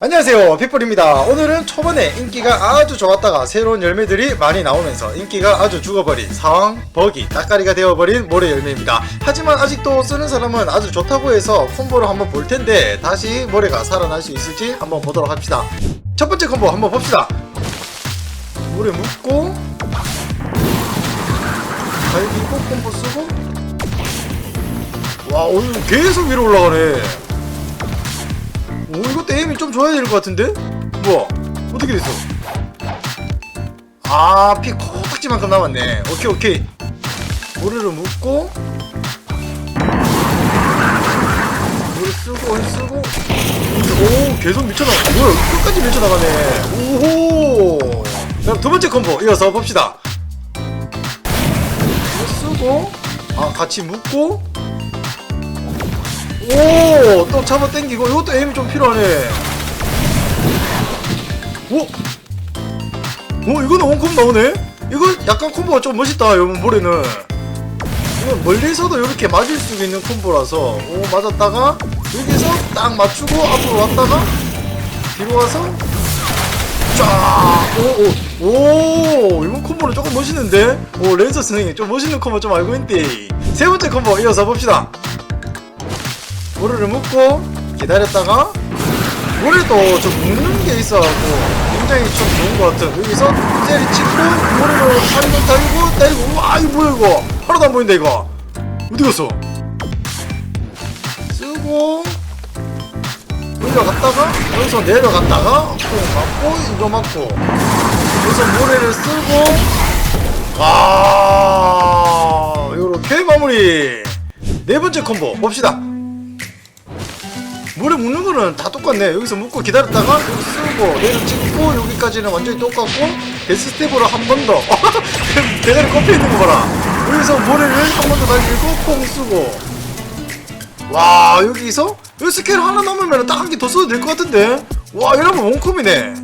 안녕하세요 핏불입니다. 오늘은 초반에 인기가 아주 좋았다가 새로운 열매들이 많이 나오면서 인기가 아주 죽어버린 상황, 버기, 따까리가 되어버린 모래 열매입니다. 하지만 아직도 쓰는 사람은 아주 좋다고 해서 콤보를 한번 볼 텐데 다시 모래가 살아날 수 있을지 한번 보도록 합시다. 첫 번째 콤보 한번 봅시다. 모래 묶고 갈기고 콤보 쓰고. 와 오늘 계속 위로 올라가네 오 이것도 에임이 좀 좋아야 될 것 같은데? 뭐야 어떻게 됐어? 아피 코딱지만큼 남았네. 오케이 오케이. 모래를 묶고 모래 쓰고 해 쓰고. 오 계속 미쳐나가 뭐야 끝까지 미쳐나가네. 오호! 그럼 두 번째 콤보 이어서 봅시다. 이거 쓰고 아 같이 묶고 오, 또 잡아 당기고 이것도 에임이 좀 필요하네. 오, 오 이거는 원콤 나오네. 이거 약간 콤보가 좀 멋있다. 여러분 모래는. 이거 멀리서도 이렇게 맞을 수 있는 콤보라서 오 맞았다가 여기서 딱 맞추고 앞으로 왔다가 뒤로 와서 쫙 오 오 오, 이번 콤보는 조금 멋있는데 오 랜서 선생님 좀 멋있는 콤보 좀 알고 있는데 세 번째 콤보 이어서 봅시다. 모래를 묶고 기다렸다가 모래도 좀 묶는 게 있어갖고 굉장히 좀 좋은 것 같아 여기서 젤리 찍고 모래로 살고 달고 때리고 와 이거 뭐야 이거. 하나도 안 보인다 이거. 어디 갔어? 쓰고 올려갔다가 여기서 내려갔다가 콩 맞고 이거 맞고 여기서 모래를 쓰고 와 요렇게 마무리. 네 번째 콤보 봅시다 물에 묶는 거는 다 똑같네. 여기서 묶고 기다렸다가 여기 쓰고 내려 찍고 여기까지는 완전히 똑같고 데스 스텝으로 한 번 더. 대가리 꼽혀 있는 거 봐라. 여기서 모래를 한 번더 달리고 콩 쓰고. 와 여기서 여기 스케일 하나 남으면 딱 한 개 더 써도 될 것 같은데. 와 이러면 원콤이네.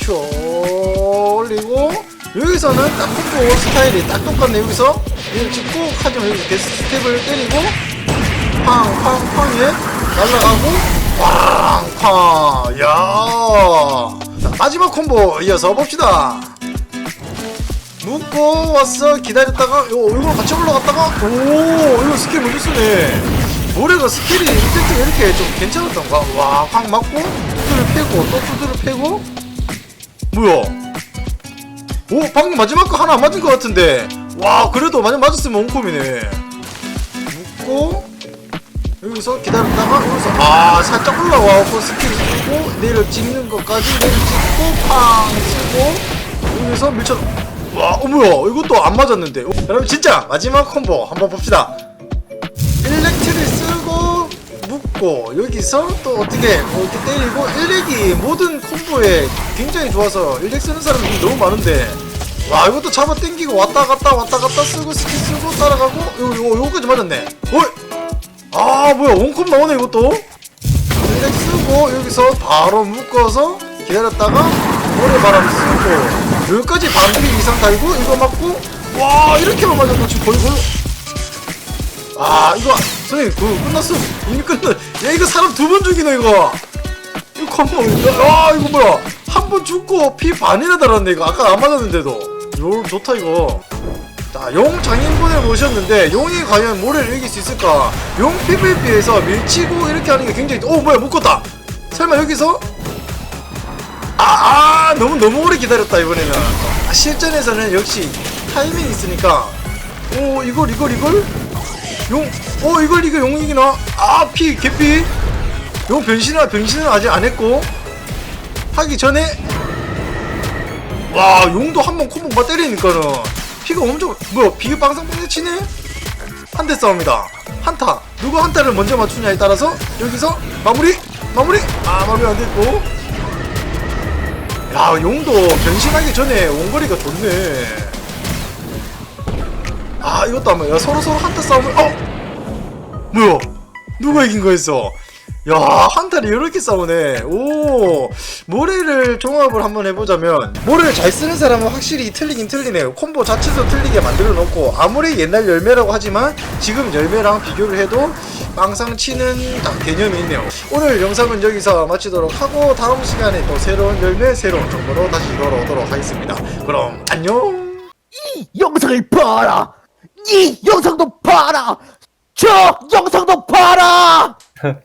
쭉 올리고 여기서는 딱 콤보 스타일이 딱 똑같네. 여기서 내려 찍고 하지만 여기 데스 스텝을 때리고 팡팡팡에 날라가고 팡팡 야. 자, 마지막 콤보 이어서 봅시다. 묶고 왔어. 기다렸다가 요 이거 같이 올라갔다가 오 이거 스킬 먼저 쓰네. 모래가 스킬이 이때쯤 이렇게 좀 괜찮았던가 와 확 맞고 두드를 패고 또 두드를 패고. 뭐야? 오 방금 마지막 거 하나 안 맞은 것 같은데. 와 그래도 만약 맞았으면 원콤이네. 묶고 여기서 기다렸다가 여기서 아 살짝 올라와고 스킬 쓰고 내려 찍는 것까지 내려 찍고 팡 쓰고 여기서 밀쳐. 와 어머야? 이것도 안 맞았는데. 어, 여러분 진짜 마지막 콤보 한번 봅시다. 일렉트를 쓰고 묶고 여기서 또 어떻게 뭐 이렇게 때리고 일렉이 모든 콤보에 굉장히 좋아서 일렉 쓰는 사람들이 너무 많은데. 와 이것도 잡아 당기고 왔다 갔다 왔다 갔다 쓰고 스킬 쓰고 따라가고 요, 요, 요거까지 맞았네. 어이 아 뭐야 원컵 나오네 이것도? 일렉 쓰고 여기서 바로 묶어서 기다렸다가 모래바람 쓰고. 여기까지 반피 이상 달고 이거 맞고. 와 이렇게만 맞아도 지금 거의 거의. 아 이거 선생님 그거 끝났어. 이미 끝났 야 이거 사람 두 번 죽이네 이거. 이거 컴보 아 이거 뭐야. 한 번 죽고 피 반이나 달았네 이거. 아까 안 맞았는데도. 요 좋다 이거 자, 용 장인분을 모셨는데 용이 과연 모래를 이길 수 있을까? 용 PVP에서 밀치고 이렇게 하는 게 굉장히 오 뭐야 묶었다. 설마 여기서? 아, 아 너무 너무 오래 기다렸다 이번에는. 아, 실전에서는 역시 타이밍이 있으니까. 오 이걸 이걸 이걸? 용오 이걸 이거 용 이기나 아 피 개피. 용 변신을 변신은 아직 안 했고. 하기 전에. 와 용도 한 번 콤보 막 때리니까는 피가 엄청 뭐야 비교 빵상빵 치네? 한 대 싸움이다. 한타. 누가 한타를 먼저 맞추냐에 따라서 여기서 마무리? 마무리? 아 마무리 안 됐고. 야 용도 변신하기 전에 원거리가 좋네. 아 이것도 한번 야 서로 서로 한타 싸움을 어? 뭐야? 누가 이긴 거였어 야 한타리 이렇게 싸우네 오 모래를 종합을 한번 해보자면 모래를 잘 쓰는 사람은 확실히 틀리긴 틀리네요 콤보 자체도 틀리게 만들어 놓고 아무리 옛날 열매라고 하지만 지금 열매랑 비교를 해도 빵상 치는 딱 개념이 있네요 오늘 영상은 여기서 마치도록 하고 다음 시간에 또 새로운 열매 새로운 정보로 다시 돌아오도록 하겠습니다 그럼 안녕 이 영상을 봐라. 이 영상도 봐라. 저 영상도 봐라.